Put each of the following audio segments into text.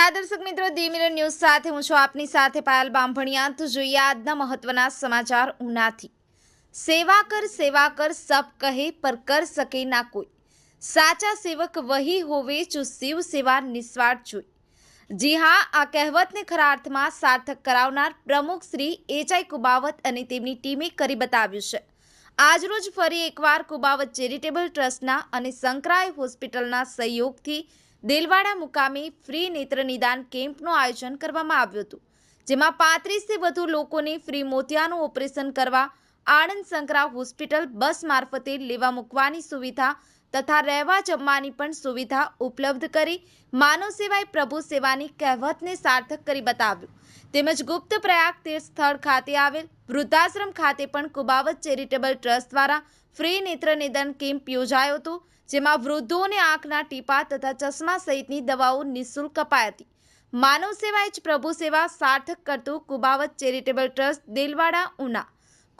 નમસ્કાર દર્શક મિત્રો દી ન્યૂઝ સાથે હું છું આપની સાથે પાયલ બામભણિયા. તો જોઈએ આજના મહત્વના સમાચાર ઉનાથી. સેવા કર સેવા કર, સબ કહે, પર કર સકે ના કોઈ. સાચા સેવક વહી હોવે જો શિવ સેવા નિસ્વાર્થ જોઈ. જી હા, આ કહેવતને ખરા અર્થમાં સાર્થક કરાવનાર પ્રમુખ શ્રી એચઆઈ કુબાવત અને તેમની ટીમે કરી બતાવ્યું છે. આજરોજ ફરી એકવાર કુબાવત ચેરિટેબલ ટ્રસ્ટના અને સંકરાય હોસ્પિટલના સહયોગથી દેલવાડા મુકામે ફ્રી નેત્ર નિદાન કેમ્પનું આયોજન કરવામાં આવ્યું હતું, જેમાં પાંત્રીસથી વધુ લોકોને ફ્રી મોતિયાનું ઓપરેશન કરવા, આણંદ સંકરા હોસ્પિટલ બસ મારફતે લેવા મૂકવાની સુવિધા તથા રહેવા જમવાની પણ સુવિધા ઉપલબ્ધ કરી માનવ સેવાય પ્રભુ સેવાની કહેવતને સાર્થક કરી બતાવ્યું. તેમજ ગુપ્ત પ્રયાગ તીર્થ સ્થળ ખાતે આવેલ વૃદ્ધાશ્રમ ખાતે પણ કુબાવત ચેરિટેબલ ટ્રસ્ટ દ્વારા ફ્રી નેત્ર નિદાન કેમ્પ યોજાયો હતો, જેમાં વૃદ્ધોને આંખના ટીપા તથા ચશ્મા સહિતની દવાઓ નિઃશુલ્ક અપાઈ હતી. માનવ સેવા જ પ્રભુ સેવા સાર્થક કરતું Kubavat charitable trust Delvada Una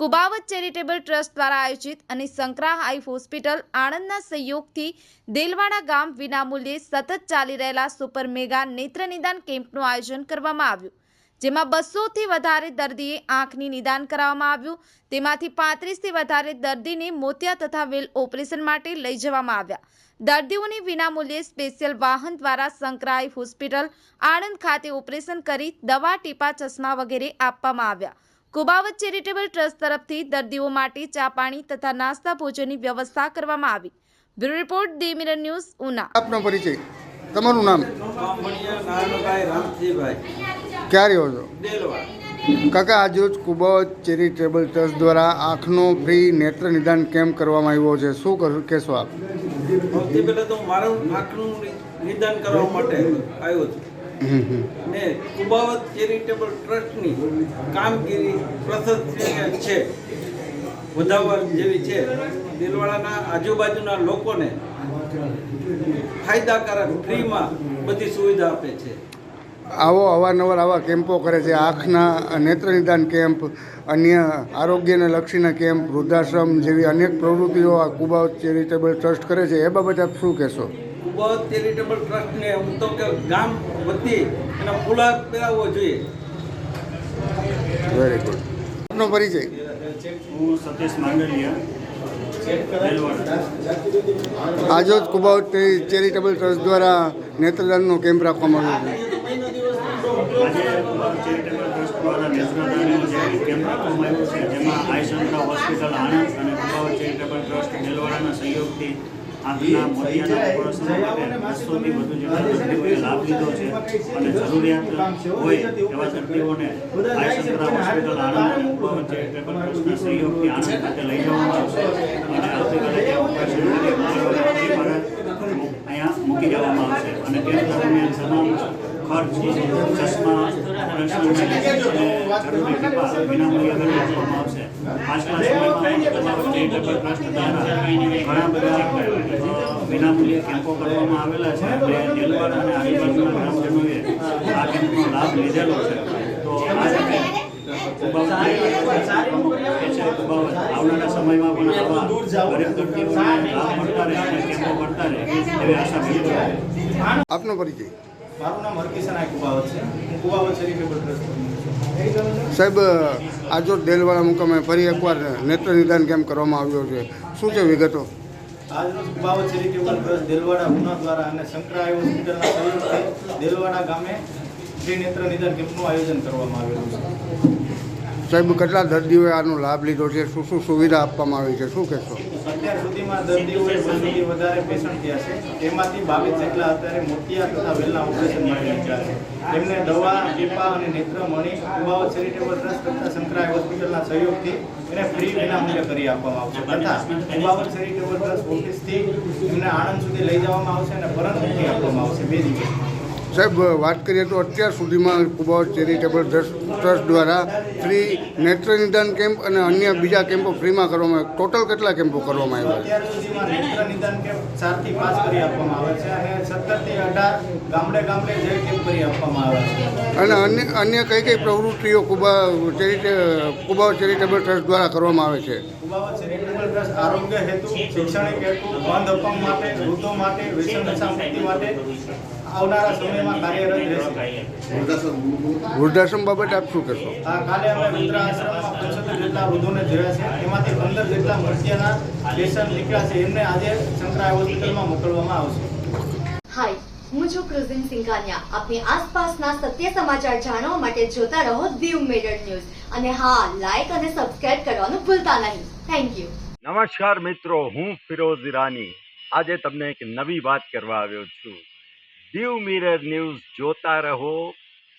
Kubavat charitable trust દ્વારા આયોજિત અને સંકરા આઈ હોસ્પિટલ આણંદના સહયોગથી દેલવાડા ગામ વિનામૂલ્યે સતત ચાલી રહેલા સુપર મેગા નેત્ર નિદાન કેમ્પનું આયોજન કરવામાં આવ્યું. જેમાં બસોથી વધારે દર્દીએ આંખની નિદાન કરાવવામાં આવ્યું. તેમાંથી પાંત્રીસથી વધારે દર્દીને મોતિયા તથા વેલ ઓપરેશન માટે લઈ જવામાં આવ્યા. દર્દીઓને વિનામૂલ્યે સ્પેશિયલ વાહન દ્વારા સંકરાઈ હોસ્પિટલ આણંદ ખાતે ઓપરેશન કરી દવા, ટીપા, ચશ્મા વગેરે આપવામાં આવ્યા. કુબાવત ચેરિટેબલ ટ્રસ્ટ તરફથી દર્દીઓ માટે ચા પાણી તથા નાસ્તા ભોજનની વ્યવસ્થા કરવામાં આવી. Bureau report Diu mirror news Una. આપનો પરિચય. તમારું નામ? બામણિયા નારણભાઈ ક્યાં રહ્યો છો? કાકા આજરોજ કુબાવત ચેરિટેબલ ટ્રસ્ટ દ્વારા આંખનો ફ્રી નેત્ર નિદાન કેમ્પ કરવામાં આવ્યો છે. શું કર કહેશો આપ? સૌથી પહેલાં તો મારું આંખનું નિદાન કરવા માટે આવ્યો છું. ને કુબાવત ચેરિટેબલ ટ્રસ્ટની કામગીરી પ્રશંસનીય છે વધારવા જેવી છે દિલવાડાના આજુબાજુના લોકોને ફાયદાકારક ફ્રીમાં બધી સુવિધા આપે છે. આવો અવારનવાર આવા કેમ્પો કરે છે. આંખના નેત્ર નિદાન કેમ્પ, અન્ય આરોગ્યને લક્ષીના કેમ્પ, વૃદ્ધાશ્રમ જેવી અનેક પ્રવૃત્તિઓ આ કુબાવત ચેરિટેબલ ટ્રસ્ટ કરે છે. એ બાબતે આપ શું કહેશો? કુબાવત ચેરિટેબલ ટ્રસ્ટને હું તો કે ગામ વતી એના ફુલાર પહેરાવવો જોઈએ. વેરી ગુડ આપનો પરિચય. હું સતીશ માંગલિયા આજરોજ કુબાવત ચેરિટેબલ ટ્રસ્ટ દ્વારા નેત્રદાનનો કેમ્પ રાખવામાં આવ્યો છે જેમાં આઈ હોસ્પિટલ આણંદ અને કુબાવત ચેરિટેબલ ટ્રસ્ટ દેલવાડાના સહયોગથી આંખના મોતિયાના ઓપરેશન માટે બસોથી વધુ જેટલા દર્દીઓએ લાભ લીધો છે. અને જરૂરિયાત હોય એવા દર્દીઓને eye Sankara hospital Anand Kubavat charitable ટ્રસ્ટના સહયોગથી આણંદ ખાતે લઈ જવામાં આવશે. અને આવતીકાલે જે ઓપરેશન અહીંયા મૂકી દેવામાં આવશે. અને તે દરમિયાન તમામ ખર્ચ ચશ્મા ઓપરેશન અને જરૂરી ટીપા વિનામૂલ્યે કરી આપવામાં આવશે. આજના સમયમાં ચેરિટેબલ ટ્રસ્ટ દ્વારા ઘણા બધા વિનામૂલ્યે કેમ્પો કરવામાં આવેલા છે. અને દેલવાડ અને આજુબાજુના ગ્રામજનોએ આ કેમ્પનો લાભ લીધેલો છે. તો આ રીતે કુબાવત પ્રમુખ એચઆઈ કુબાવત આવનારા સમયમાં પણ આવા ગરીબ દર્દીઓને લાભ મળતા રહે અને કેમ્પો મળતા રહે એવી આશા વ્યક્ત આપનો પરિચય. મારું નામ હરકિશન કુબાવત છે. હું કુબાવત શરીફે ટ્રસ્ટ સાહેબ આજરોજ દેલવાળા મુકામે ફરી એકવાર નેત્ર નિદાન કેમ્પ કરવામાં આવ્યો છે. શું છે વિગતો? આજરોજ છે ચેરિટેબલ ટ્રસ્ટ દેલવાડા ઉના દ્વારા અને શંકરાય હોસ્પિટલના સહયોગથી દેલવાડા ગામે ફ્રી નેત્ર નિદાન કેમ્પનું આયોજન કરવામાં આવેલું છે. સાહેબ કેટલા દર્દીઓએ આનો લાભ લીધો છે? શું શું સુવિધા આપવામાં આવી છે? શું કહેશો? અત્યાર સુધીમાં દર્દીઓએ બસોથી વધારે પેશન્ટ થયા છે. તેમાંથી બાવીસ જેટલા અત્યારે મોતિયા તથા વેલના ઓપરેશન માટે થયા છે. તેમને દવા ટીપા અને નેત્રમણી કુબાવત ચેરિટેબલ ટ્રસ્ટ તથા શંકરાય હોસ્પિટલના સહયોગથી એને ફ્રી વિનામૂલ્ય કરી આપવામાં આવશે. તથા કુબાવત ચેરિટેબલ ટ્રસ્ટ ઓફિસથી એમને આણંદ સુધી લઈ જવામાં આવશે અને પરત મૂકી આપવામાં આવશે. બે દિવસ. સાહેબ વાત કરીએ તો અત્યાર સુધીમાં કુબાવત ચેરિટેબલ ટ્રસ્ટ ટ્રસ્ટ દ્વારા ફ્રી નેત્ર નિદાન કેમ્પ અને અન્ય બીજા કેમ્પો ફ્રીમાં કરવામાં આવે ટોટલ કેટલા કેમ્પો કરવામાં આવ્યા? અને અન્ય અન્ય કઈ કઈ પ્રવૃત્તિઓ કુબા ચેરિટે ચેરિટેબલ ટ્રસ્ટ દ્વારા કરવામાં આવે છે? કુબાવત ચેરિટેબલ ટ્રસ્ટ આરોગ્ય હેતુ શૈક્ષણિક હેતુ બંધ અપંગ માટે વૃદ્ધો માટે વ્યસન માટે આવનારા સમયમાં કાર્યરત રહેશે. વૃદ્ધાશ્રમ બાબતે આપ શું કહેશો કાલે અમે વૃદ્ધાશ્રમમાં પંચોતેર જેટલા વૃદ્ધોને જોયા છે. એમાંથી પંદર જેટલા મરચિયાના લેસન નીકળ્યા છે. એમને આજે શંકરાય હોસ્પિટલમાં મોકલવામાં આવશે. હાય હું છું ક્રુઝિન સિંઘાનિયા. આપની આસપાસના સત્ય સમાચાર જાણવા માટે જોતા રહો દીવ મિરર ન્યૂઝ. અને હા લાઈક અને સબસ્ક્રાઇબ કરવાનું ભૂલતા નહીં. થેન્ક યુ નમસ્કાર મિત્રો હું ફિરોઝ ઈરાની. આજે તમને એક નવી વાત કરવા આવ્યો છું. દીવ મિરર ન્યૂઝ જોતા રહો